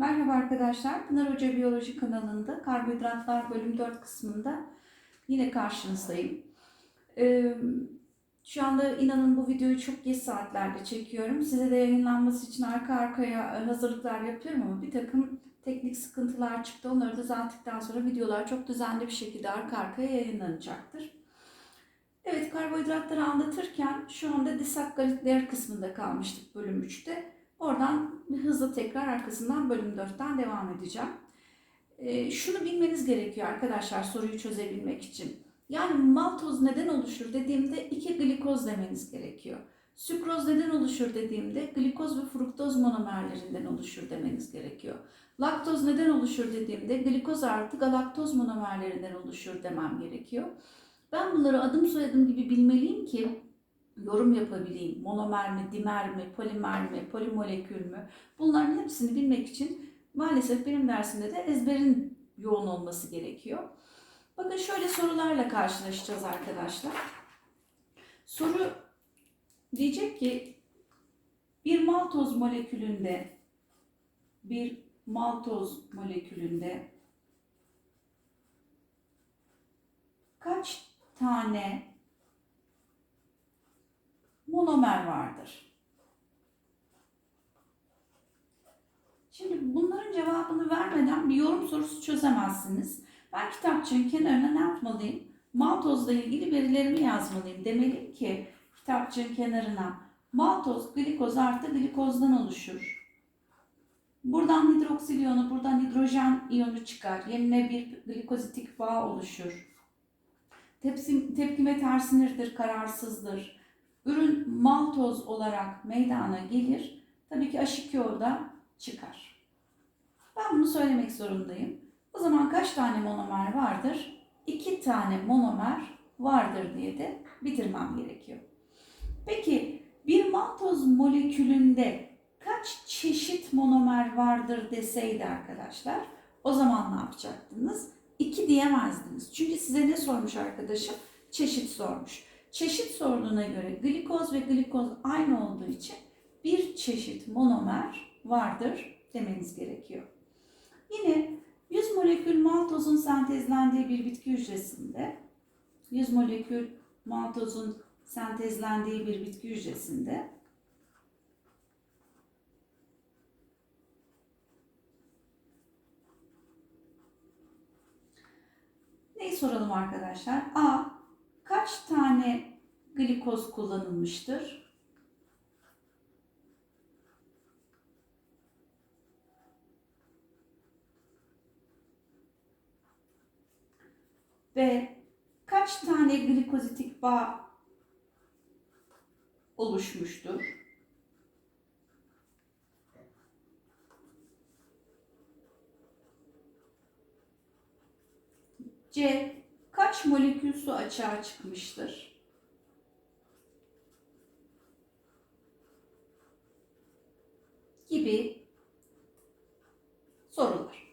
Merhaba arkadaşlar. Pınar Hoca Biyoloji kanalında karbonhidratlar bölüm 4 kısmında yine karşınızdayım. Ee, şu anda inanın bu videoyu çok geç saatlerde çekiyorum. Size de yayınlanması için arka arkaya hazırlıklar yapıyorum ama bir takım teknik sıkıntılar çıktı. Onları düzelttikten sonra videolar çok düzenli bir şekilde arka arkaya yayınlanacaktır. Evet karbonhidratları anlatırken şu anda disakkaritler kısmında kalmıştık bölüm 3'te. Oradan hızlı tekrar arkasından bölüm 4'ten devam edeceğim. Ee, şunu bilmeniz gerekiyor arkadaşlar soruyu çözebilmek için. Yani maltoz neden oluşur dediğimde iki glikoz demeniz gerekiyor. Sükroz neden oluşur dediğimde glikoz ve fruktoz monomerlerinden oluşur demeniz gerekiyor. Laktoz neden oluşur dediğimde glikoz artı galaktoz monomerlerinden oluşur demem gerekiyor. Ben bunları adım soyadım gibi bilmeliyim ki yorum yapabileyim. Monomer mi, dimer mi, polimer mi, polimolekül mü? Bunların hepsini bilmek için maalesef benim dersimde de ezberin yoğun olması gerekiyor. Bakın şöyle sorularla karşılaşacağız arkadaşlar. Soru diyecek ki bir maltoz molekülünde bir maltoz molekülünde kaç tane monomer vardır. Şimdi bunların cevabını vermeden bir yorum sorusu çözemezsiniz. Ben kitapçığın kenarına ne yapmalıyım? Maltozla ilgili verilerimi yazmalıyım. Demeliyim ki kitapçığın kenarına maltoz glikoz artı glikozdan oluşur. Buradan hidroksil iyonu, buradan hidrojen iyonu çıkar. Yerine bir glikozitik bağ oluşur. Tepsi, tepkime tersinirdir, kararsızdır. Ürün maltoz olarak meydana gelir. Tabii ki H2O da çıkar. Ben bunu söylemek zorundayım. O zaman kaç tane monomer vardır? İki tane monomer vardır diye de bitirmem gerekiyor. Peki bir maltoz molekülünde kaç çeşit monomer vardır deseydi arkadaşlar o zaman ne yapacaktınız? 2 diyemezdiniz. Çünkü size ne sormuş arkadaşım? Çeşit sormuş. Çeşit sorduğuna göre glikoz ve glikoz aynı olduğu için bir çeşit monomer vardır demeniz gerekiyor. Yine 100 molekül maltozun sentezlendiği bir bitki hücresinde 100 molekül maltozun sentezlendiği bir bitki hücresinde Neyi soralım arkadaşlar? A. Glikoz kullanılmıştır? Ve kaç tane glikozitik bağ oluşmuştur? C. Kaç molekül su açığa çıkmıştır? Gibi sorular.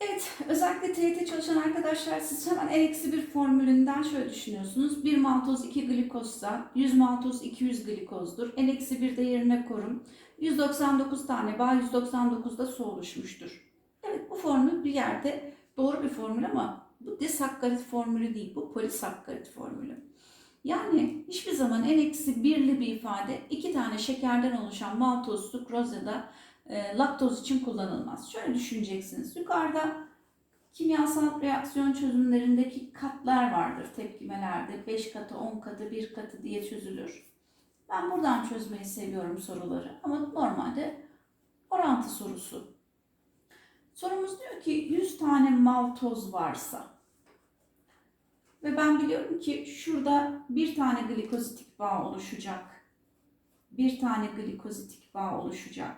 Evet, özellikle TYT çalışan arkadaşlar siz hemen n bir formülünden şöyle düşünüyorsunuz. 1 maltoz 2 glikozsa 100 maltoz 200 glikozdur. n-1 de yerine korun. 199 tane bağ 199'da su oluşmuştur. Evet bu formül bir yerde doğru bir formül ama bu disakkarit formülü değil, bu polisakkarit formülü. Yani hiçbir zaman n-birli bir ifade iki tane şekerden oluşan maltoz, sukroz e, laktoz için kullanılmaz. Şöyle düşüneceksiniz. Yukarıda kimyasal reaksiyon çözümlerindeki katlar vardır tepkimelerde. 5 katı, 10 katı, 1 katı diye çözülür. Ben buradan çözmeyi seviyorum soruları ama normalde orantı sorusu. Sorumuz diyor ki 100 tane maltoz varsa ve ben biliyorum ki şurada bir tane glikozitik bağ oluşacak. Bir tane glikozitik bağ oluşacak.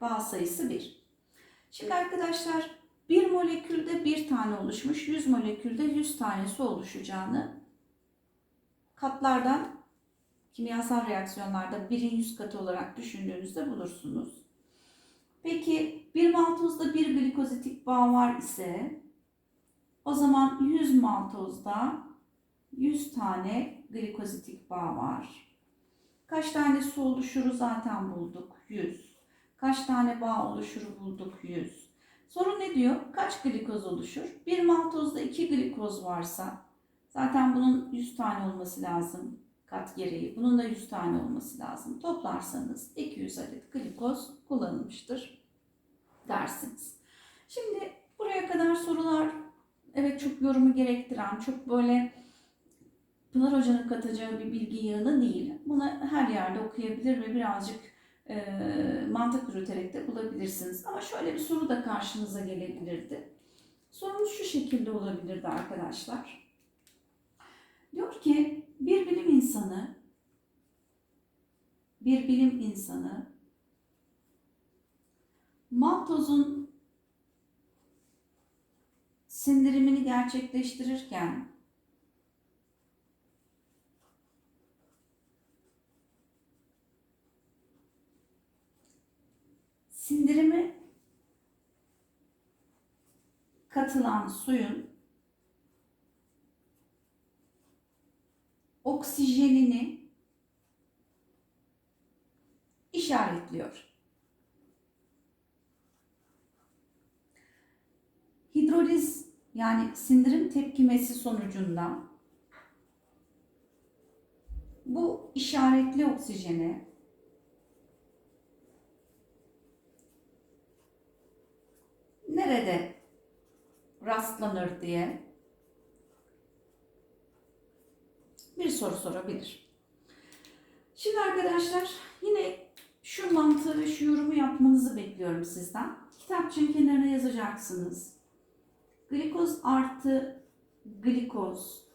Bağ sayısı 1. Şimdi arkadaşlar bir molekülde bir tane oluşmuş, 100 molekülde 100 tanesi oluşacağını katlardan kimyasal reaksiyonlarda birin 100 katı olarak düşündüğünüzde bulursunuz. Peki bir maltozda bir glikozitik bağ var ise o zaman 100 maltozda 100 tane glikozitik bağ var. Kaç tane su oluşuru zaten bulduk? 100. Kaç tane bağ oluşur bulduk 100. Soru ne diyor? Kaç glikoz oluşur? Bir maltozda 2 glikoz varsa zaten bunun 100 tane olması lazım kat gereği. Bunun da 100 tane olması lazım. Toplarsanız 200 adet glikoz kullanılmıştır dersiniz. Şimdi buraya kadar sorular evet çok yorumu gerektiren, çok böyle Pınar Hoca'nın katacağı bir bilgi yığını değil. Bunu her yerde okuyabilir ve birazcık e, mantık yürüterek de bulabilirsiniz. Ama şöyle bir soru da karşınıza gelebilirdi. Sorumuz şu şekilde olabilirdi arkadaşlar. Diyor ki bir bilim insanı bir bilim insanı maltozun sindirimini gerçekleştirirken sindirimi katılan suyun oksijenini işaretliyor. Hidroliz yani sindirim tepkimesi sonucunda bu işaretli oksijeni nerede rastlanır diye bir soru sorabilir. Şimdi arkadaşlar yine şu mantığı ve şu yorumu yapmanızı bekliyorum sizden. Kitapçığın kenarına yazacaksınız. Glikoz artı glikoz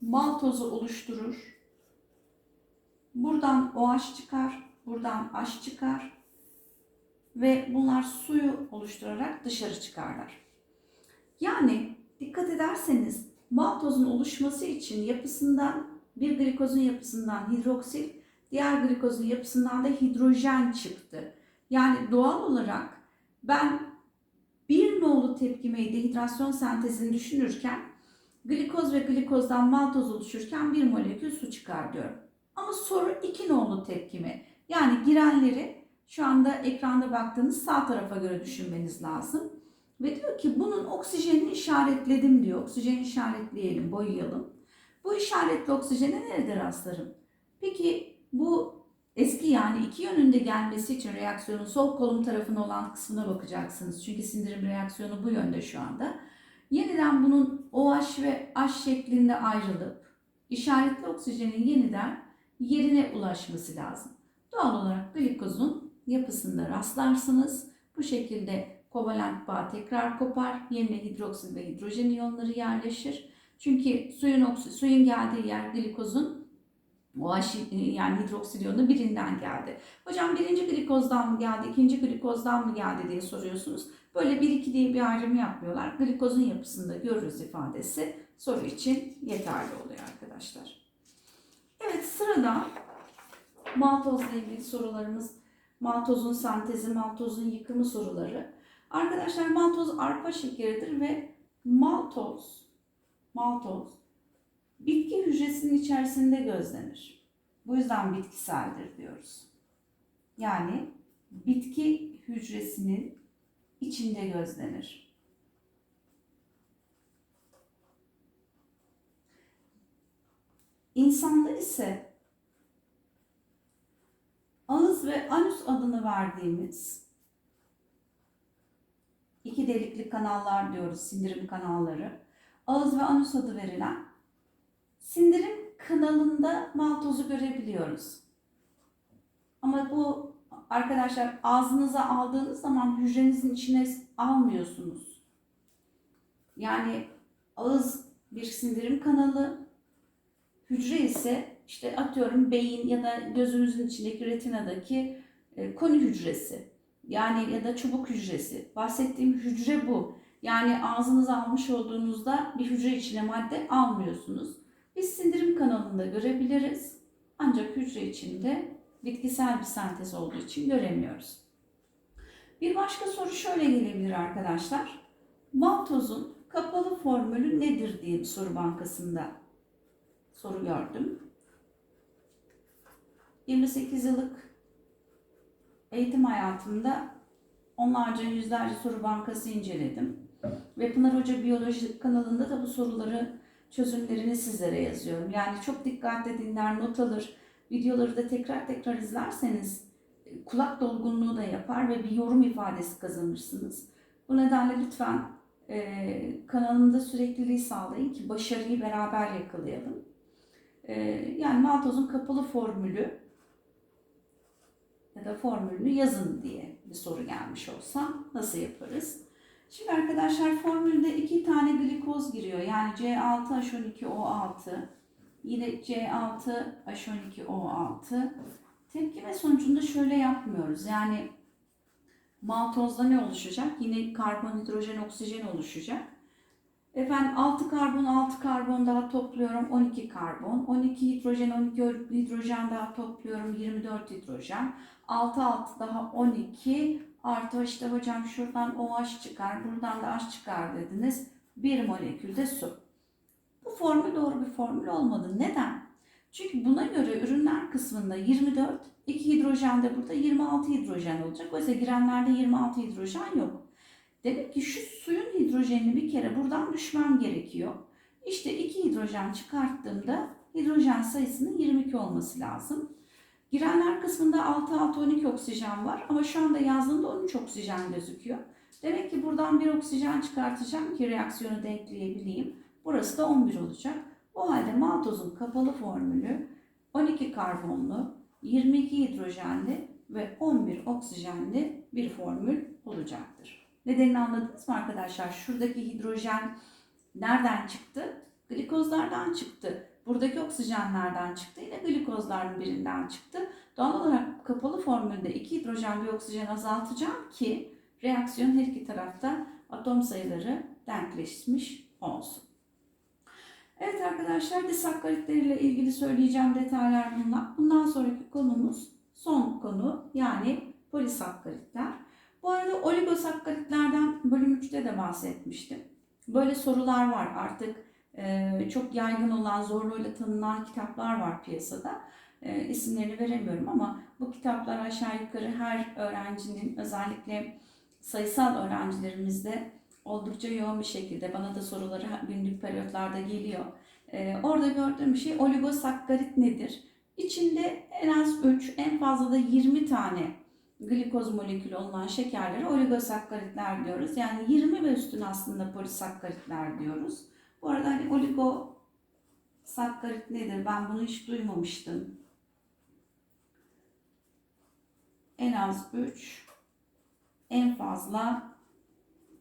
maltozu oluşturur. Buradan OH çıkar, buradan H çıkar ve bunlar suyu oluşturarak dışarı çıkarlar. Yani dikkat ederseniz maltozun oluşması için yapısından bir glikozun yapısından hidroksil, diğer glikozun yapısından da hidrojen çıktı. Yani doğal olarak ben tepkimeyi dehidrasyon sentezini düşünürken glikoz ve glikozdan maltoz oluşurken bir molekül su çıkar diyorum. Ama soru iki nolu tepkime. Yani girenleri şu anda ekranda baktığınız sağ tarafa göre düşünmeniz lazım. Ve diyor ki bunun oksijenini işaretledim diyor. Oksijeni işaretleyelim, boyayalım. Bu işaretli oksijene nerede rastlarım? Peki bu yani iki yönünde gelmesi için reaksiyonun sol kolum tarafına olan kısmına bakacaksınız. Çünkü sindirim reaksiyonu bu yönde şu anda. Yeniden bunun OH ve H şeklinde ayrılıp işaretli oksijenin yeniden yerine ulaşması lazım. Doğal olarak glikozun yapısında rastlarsınız. Bu şekilde kovalent bağ tekrar kopar. Yerine hidroksil ve hidrojen iyonları yerleşir. Çünkü suyun suyun geldiği yer glikozun OH yani hidroksil iyonu birinden geldi. Hocam birinci glikozdan mı geldi, ikinci glikozdan mı geldi diye soruyorsunuz. Böyle bir iki diye bir ayrım yapmıyorlar. Glikozun yapısında görürüz ifadesi soru için yeterli oluyor arkadaşlar. Evet sırada maltozla ilgili sorularımız, maltozun sentezi, maltozun yıkımı soruları. Arkadaşlar maltoz arpa şekeridir ve maltoz, maltoz bitki hücresinin içerisinde gözlenir. Bu yüzden bitkiseldir diyoruz. Yani bitki hücresinin içinde gözlenir. İnsanda ise ağız ve anüs adını verdiğimiz iki delikli kanallar diyoruz, sindirim kanalları. Ağız ve anüs adı verilen sindirim kanalında maltozu görebiliyoruz. Ama bu arkadaşlar ağzınıza aldığınız zaman hücrenizin içine almıyorsunuz. Yani ağız bir sindirim kanalı, hücre ise işte atıyorum beyin ya da gözümüzün içindeki retinadaki e, koni hücresi. Yani ya da çubuk hücresi. Bahsettiğim hücre bu. Yani ağzınıza almış olduğunuzda bir hücre içine madde almıyorsunuz. Biz sindirim kanalında görebiliriz. Ancak hücre içinde bitkisel bir sentez olduğu için göremiyoruz. Bir başka soru şöyle gelebilir arkadaşlar. Maltozun kapalı formülü nedir diye bir soru bankasında soru gördüm. 28 yıllık eğitim hayatımda onlarca yüzlerce soru bankası inceledim. Ve Pınar Hoca Biyoloji kanalında da bu soruları çözümlerini sizlere yazıyorum. Yani çok dikkatle dinler, not alır, videoları da tekrar tekrar izlerseniz e, kulak dolgunluğu da yapar ve bir yorum ifadesi kazanırsınız. Bu nedenle lütfen e, kanalımda sürekliliği sağlayın ki başarıyı beraber yakalayalım. E, yani maltozun kapalı formülü ya da formülünü yazın diye bir soru gelmiş olsa nasıl yaparız? Şimdi arkadaşlar formülde iki tane glikoz giriyor. Yani C6H12O6 yine C6H12O6 tepkime sonucunda şöyle yapmıyoruz. Yani maltozda ne oluşacak? Yine karbon, hidrojen, oksijen oluşacak. Efendim 6 karbon 6 karbon daha topluyorum 12 karbon. 12 hidrojen 12 hidrojen daha topluyorum 24 hidrojen. 6 6 daha 12 artı işte hocam şuradan OH çıkar buradan da H çıkar dediniz. Bir molekülde su. Bu formül doğru bir formül olmadı. Neden? Çünkü buna göre ürünler kısmında 24, 2 hidrojen de burada 26 hidrojen olacak. Oysa girenlerde 26 hidrojen yok. Demek ki şu suyun hidrojenini bir kere buradan düşmem gerekiyor. İşte 2 hidrojen çıkarttığımda hidrojen sayısının 22 olması lazım. Girenler kısmında 6 6 12 oksijen var ama şu anda yazdığımda 13 oksijen gözüküyor. Demek ki buradan bir oksijen çıkartacağım ki reaksiyonu denkleyebileyim. Burası da 11 olacak. O halde maltozun kapalı formülü 12 karbonlu, 22 hidrojenli ve 11 oksijenli bir formül olacaktır. Nedenini anladınız mı arkadaşlar? Şuradaki hidrojen nereden çıktı? Glikozlardan çıktı. Buradaki oksijen nereden çıktı? Yine glikozların birinden çıktı. Doğal olarak kapalı formülde 2 hidrojen bir oksijen azaltacağım ki reaksiyon her iki tarafta atom sayıları denkleşmiş olsun. Evet arkadaşlar disakkaritleriyle ilgili söyleyeceğim detaylar bunlar. Bundan sonraki konumuz son konu yani polisakkaritler. Bu arada oligosakkaritlerden bölüm 3'te de bahsetmiştim. Böyle sorular var artık çok yaygın olan zorluğuyla tanınan kitaplar var piyasada. E, isimlerini veremiyorum ama bu kitaplar aşağı yukarı her öğrencinin özellikle sayısal öğrencilerimizde oldukça yoğun bir şekilde bana da soruları günlük periyotlarda geliyor. Ee, orada gördüğüm şey oligosakkarit nedir? İçinde en az 3, en fazla da 20 tane glikoz molekülü olan şekerlere oligosakkaritler diyoruz. Yani 20 ve üstün aslında polisakkaritler diyoruz. Bu arada hani oligosakkarit nedir? Ben bunu hiç duymamıştım. En az 3, en fazla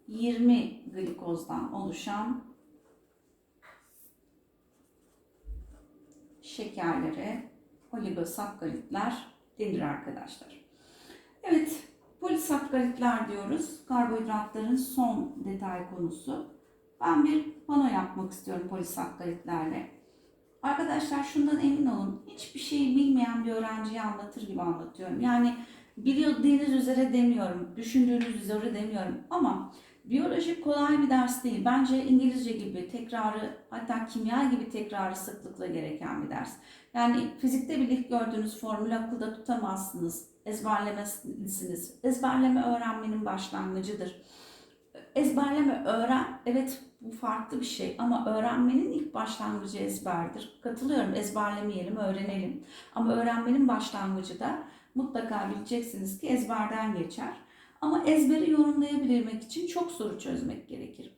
20 glikozdan oluşan şekerlere oligosakkaritler denir arkadaşlar. Evet, polisakkaritler diyoruz. Karbonhidratların son detay konusu. Ben bir pano yapmak istiyorum polisakkaritlerle. Arkadaşlar şundan emin olun. Hiçbir şey bilmeyen bir öğrenciye anlatır gibi anlatıyorum. Yani bildiğiniz üzere demiyorum, düşündüğünüz üzere demiyorum ama Biyoloji kolay bir ders değil. Bence İngilizce gibi tekrarı hatta kimya gibi tekrarı sıklıkla gereken bir ders. Yani fizikte bile gördüğünüz formülü akılda tutamazsınız. Ezberlemezsiniz. Ezberleme öğrenmenin başlangıcıdır. Ezberleme öğren, evet bu farklı bir şey ama öğrenmenin ilk başlangıcı ezberdir. Katılıyorum ezberlemeyelim, öğrenelim. Ama öğrenmenin başlangıcı da mutlaka bileceksiniz ki ezberden geçer. Ama ezberi yorumlayabilmek için çok soru çözmek gerekir.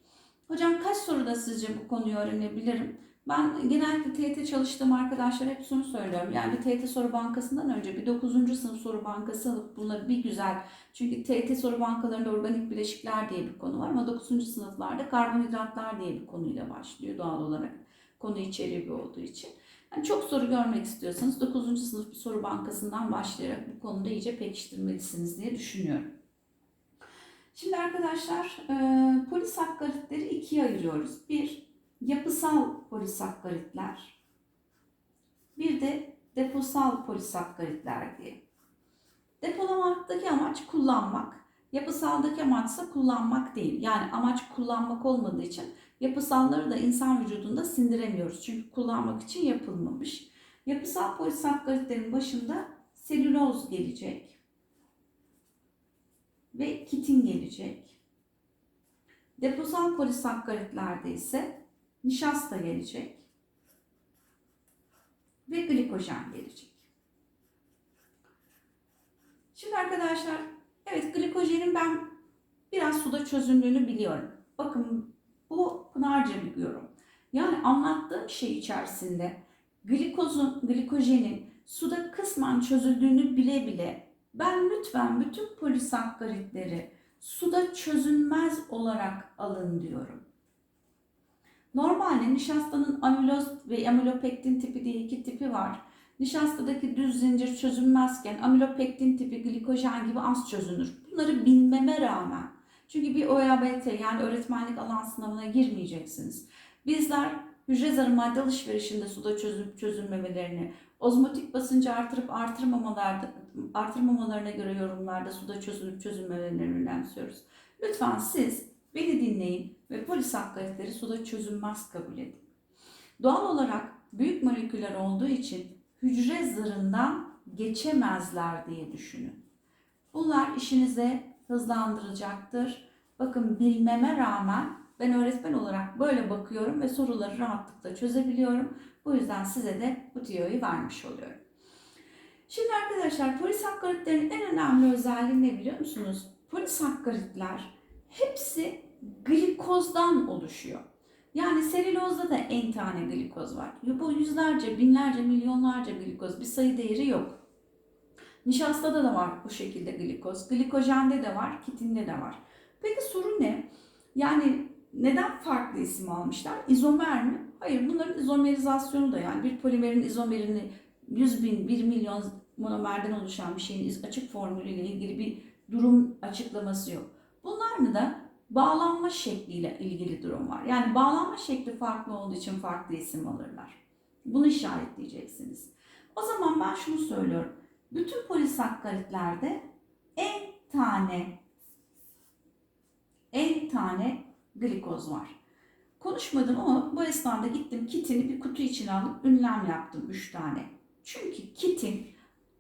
Hocam kaç soruda sizce bu konuyu öğrenebilirim? Ben genellikle TET çalıştığım arkadaşlar hep şunu söylüyorum. Yani bir TET soru bankasından önce bir 9. sınıf soru bankası alıp bunları bir güzel. Çünkü TET soru bankalarında organik bileşikler diye bir konu var ama 9. sınıflarda karbonhidratlar diye bir konuyla başlıyor doğal olarak. Konu içeriği olduğu için. Yani çok soru görmek istiyorsanız 9. sınıf bir soru bankasından başlayarak bu konuda iyice pekiştirmelisiniz diye düşünüyorum. Şimdi arkadaşlar e, polisakkaritleri ikiye ayırıyoruz. Bir yapısal polisakkaritler. Bir de deposal polisakkaritler diye. Depolamaktaki amaç kullanmak. Yapısaldaki amaçsa kullanmak değil. Yani amaç kullanmak olmadığı için yapısalları da insan vücudunda sindiremiyoruz. Çünkü kullanmak için yapılmamış. Yapısal polisakkaritlerin başında selüloz gelecek. ve kitin gelecek. Deposal polisakkaritlerde ise nişasta gelecek ve glikojen gelecek. Şimdi arkadaşlar, evet glikojenin ben biraz suda çözündüğünü biliyorum. Bakın bu Pınarca biliyorum. Yani anlattığım şey içerisinde glikozun, glikojenin suda kısmen çözüldüğünü bile bile ben lütfen bütün polisakkaritleri suda çözünmez olarak alın diyorum. Normalde nişastanın amüloz ve amilopektin tipi diye iki tipi var. Nişastadaki düz zincir çözünmezken amilopektin tipi glikojen gibi az çözünür. Bunları bilmeme rağmen çünkü bir OYABT yani öğretmenlik alan sınavına girmeyeceksiniz. Bizler hücre zarı madde alışverişinde suda çözüp çözülmemelerini, ozmotik basıncı artırıp artırmamalarda, artırmamalarına göre yorumlarda suda çözülüp çözülmemelerini önemsiyoruz. Lütfen siz beni dinleyin ve polisakkaritleri suda çözünmez kabul edin. Doğal olarak büyük moleküller olduğu için hücre zarından geçemezler diye düşünün. Bunlar işinize hızlandıracaktır. Bakın bilmeme rağmen ben öğretmen olarak böyle bakıyorum ve soruları rahatlıkla çözebiliyorum. Bu yüzden size de bu tiyoyu vermiş oluyorum. Şimdi arkadaşlar polisakkaritlerin en önemli özelliği ne biliyor musunuz? Polisakkaritler hepsi glikozdan oluşuyor. Yani selülozda da en tane glikoz var. Bu yüzlerce, binlerce, milyonlarca glikoz. Bir sayı değeri yok. Nişastada da var bu şekilde glikoz. Glikojende de var, kitinde de var. Peki sorun ne? Yani neden farklı isim almışlar? İzomer mi? Hayır bunların izomerizasyonu da yani bir polimerin izomerini 100 bin, 1 milyon monomerden oluşan bir şeyin açık formülüyle ilgili bir durum açıklaması yok. Bunlar da bağlanma şekliyle ilgili durum var. Yani bağlanma şekli farklı olduğu için farklı isim alırlar. Bunu işaretleyeceksiniz. O zaman ben şunu söylüyorum. Bütün polisakkaritlerde en tane en tane glikoz var. Konuşmadım ama bu esnada gittim kitini bir kutu içine alıp ünlem yaptım 3 tane. Çünkü kitin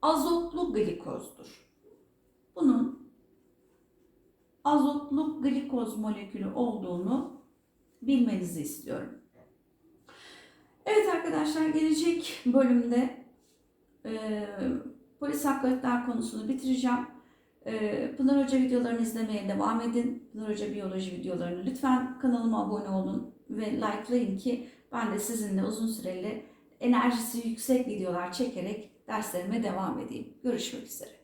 azotlu glikozdur. Bunun azotlu glikoz molekülü olduğunu bilmenizi istiyorum. Evet arkadaşlar gelecek bölümde e, polisakkaritler konusunu bitireceğim. E, Pınar Hoca videolarını izlemeye devam edin. Pınar Hoca biyoloji videolarını lütfen kanalıma abone olun ve likelayın ki ben de sizinle uzun süreli enerjisi yüksek videolar çekerek derslerime devam edeyim. Görüşmek üzere.